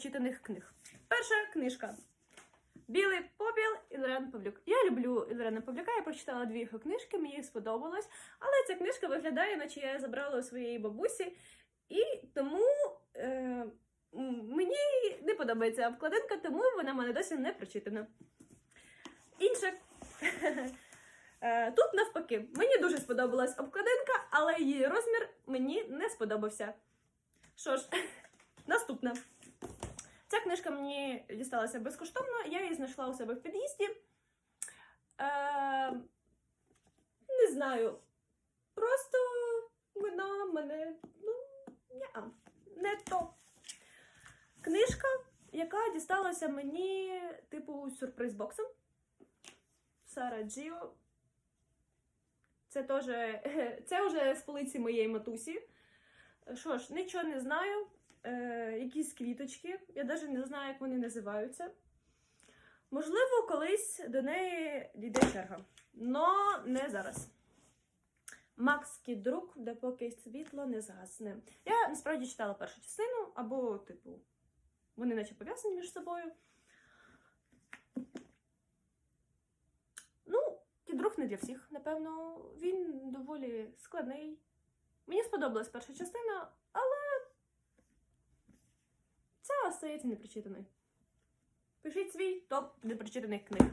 непрочитаних книг. Перша книжка. Білий попіл Іларіон Павлюк. Я люблю Іларіона Павлюка, я прочитала дві його книжки, мені сподобалось. Але ця книжка виглядає, наче я забрала у своєї бабусі. І тому е, мені не подобається обкладинка, тому вона в мене досі не прочитана. Інша. Е, Тут навпаки, мені дуже сподобалась обкладинка, але її розмір мені не сподобався. Що ж, наступна. Ця книжка мені дісталася безкоштовно, я її знайшла у себе в під'їзді. Е, не знаю. Просто вона мене. Ну, ня, не то. Книжка, яка дісталася мені, типу, сюрприз-боксом. Сара Джіо. Це теж. Це вже з полиці моєї матусі. Що ж, нічого не знаю. Е, якісь квіточки. Я навіть не знаю, як вони називаються. Можливо, колись до неї дійде черга. Но не зараз. Макс Кідрук, де поки світло не згасне. Я насправді читала першу частину, або, типу, вони наче пов'язані між собою. Ну, Кідрук не для всіх, напевно. Він доволі складний. Мені сподобалась перша частина, але ця остається непрочитаною. Пишіть свій топ непрочитаних книг.